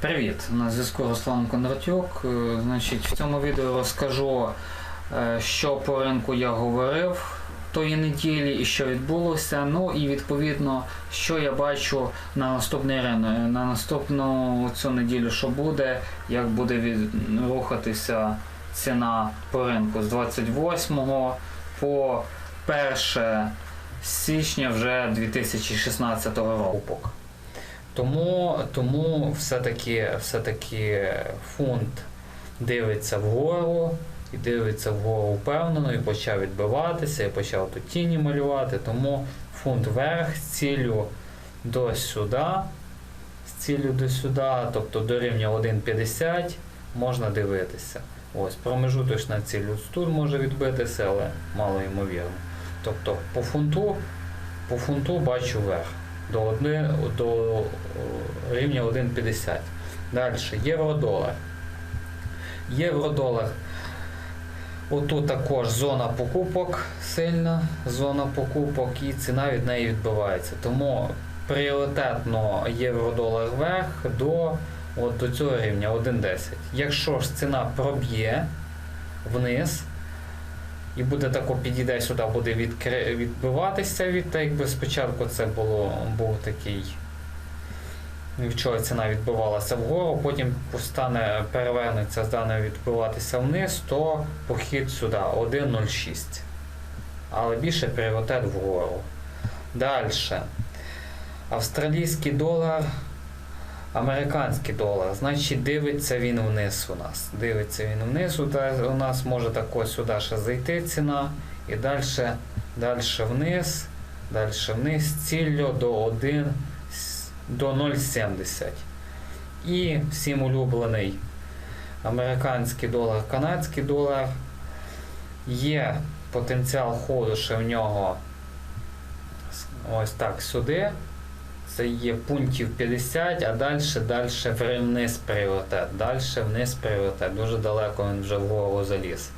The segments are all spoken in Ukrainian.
Привіт! На зв'язку Руслан Кондратюк. Е, Значить, в цьому відео розкажу, е, що по ринку я говорив тої неділі і що відбулося. Ну і відповідно, що я бачу на наступний ринок, на наступну цю неділю, що буде, як буде від... рухатися ціна по ринку з 28 по 1 січня вже 2016 року. Тому, тому все-таки, все-таки фунт дивиться вгору і дивиться вгору впевнено, і почав відбиватися, і почав тут тіні малювати. Тому фунт вверх з ціллю до сюди, з ціллю до сюди, тобто до рівня 1,50 можна дивитися. Ось промежуточна ціль тут може відбитися, але мало ймовірно. Тобто по фунту, по фунту бачу вверх до, одни, до рівня 1,50. Далі євро-долар. Євро-долар. Отут також зона покупок сильна, зона покупок і ціна від неї відбивається. Тому пріоритетно євро-долар вверх до, от, до цього рівня 1,10. Якщо ж ціна проб'є вниз, і буде тако підійде сюди, буде відкри... відбиватися від так якби спочатку це було був такий. Вчора ціна відбивалася вгору, потім стане перевернеться, стане відбиватися вниз, то похід сюди 1,06. Але більше пріоритет вгору. Далі. Австралійський долар, американський долар. Значить, дивиться він вниз у нас. Дивиться він вниз. У нас може тако сюди ще зайти ціна. І далі, далі вниз, далі вниз, ціллю до 1 до 0,70. І всім улюблений американський долар, канадський долар. Є потенціал ходу ще в нього ось так сюди. Це є пунктів 50, а далі далі вниз пріоритет. Далі вниз пріоритет. Дуже далеко він вже вгору заліз.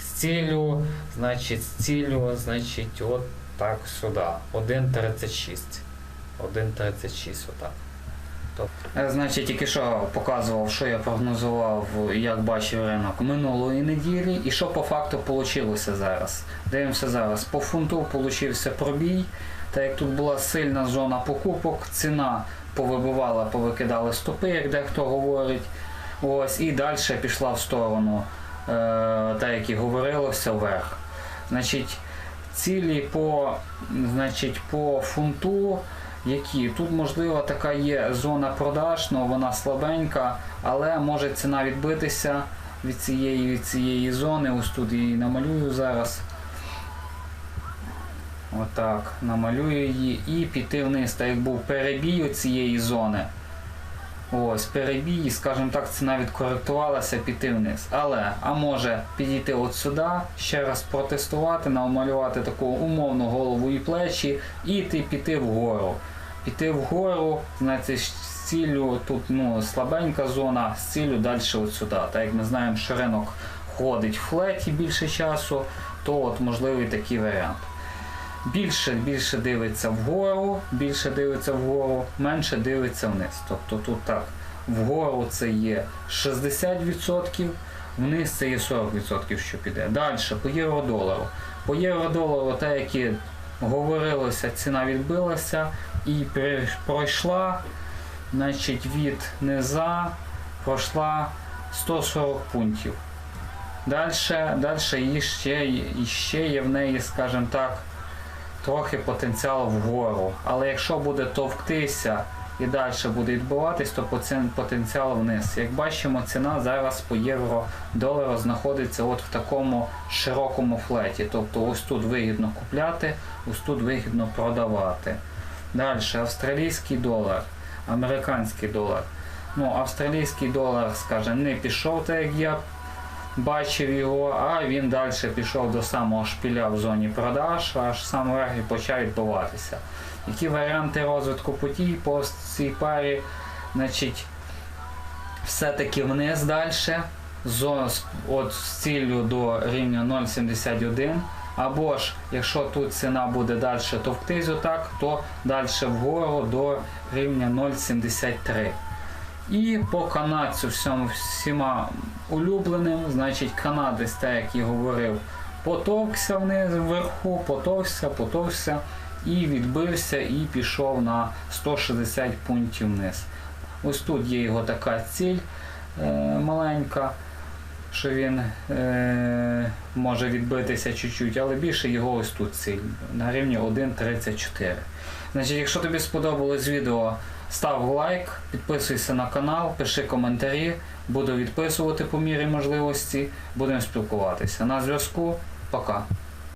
З цілю, значить, з цілю, значить, от так сюди. 1,36. 1,36 отак. Тобто, Значить, тільки що показував, що я прогнозував, як бачив ринок минулої неділі, і що по факту вийшло зараз. Дивимося зараз. По фунту получився пробій. Так як тут була сильна зона покупок, ціна повибивала, повикидали стопи, як дехто говорить. Ось, І далі пішла в сторону, е, так як і говорилося, вверх. Значить, цілі по, значить, по фунту які. Тут, можливо, така є зона продаж, але вона слабенька, але може ціна відбитися від цієї від цієї зони. Ось тут її намалюю зараз. Отак, намалюю її і піти вниз, так як був перебій цієї зони. Ось, перебій, скажімо так, ціна відкоректувалася, піти вниз. Але, а може підійти от сюди, ще раз протестувати, намалювати таку умовну голову і плечі, і ти піти вгору піти вгору, значить, з ціллю тут ну, слабенька зона, з ціллю далі от сюди. Так як ми знаємо, що ринок ходить в флеті більше часу, то от можливий такий варіант. Більше більше дивиться вгору, більше дивиться вгору, менше дивиться вниз. Тобто тут так, вгору це є 60%, вниз це є 40%, що піде. Далі по євро-долару. По євро-долару, так як і говорилося, ціна відбилася і пройшла значить, від низа пройшла 140 пунктів. Далі далі ще, ще є в неї, скажімо так, трохи потенціал вгору. Але якщо буде товктися і далі буде відбуватись, то потенціал вниз. Як бачимо, ціна зараз по євро долару знаходиться от в такому широкому флеті. Тобто ось тут вигідно купляти, ось тут вигідно продавати. Далі австралійський долар, американський долар. Ну, Австралійський долар, скажімо, не пішов, так як я бачив його, а він далі пішов до самого шпіля в зоні продаж, аж сам верх почав відбуватися. Які варіанти розвитку подій по цій парі? Значить, Все-таки вниз далі, от з ціллю до рівня 0,71. Або ж, якщо тут ціна буде далі товктись отак, то далі вгору до рівня 0,73. І по канадцю всьому всіма улюбленим, значить канадець, так як і говорив, потовкся вниз вверху, потовкся, потовкся і відбився і пішов на 160 пунктів вниз. Ось тут є його така ціль е, маленька, що він е, може відбитися чуть-чуть, але більше його ось тут ціль на рівні 1.34. Значить, якщо тобі сподобалось відео, став лайк, підписуйся на канал, пиши коментарі, буду відписувати по мірі можливості, будемо спілкуватися. На зв'язку, пока.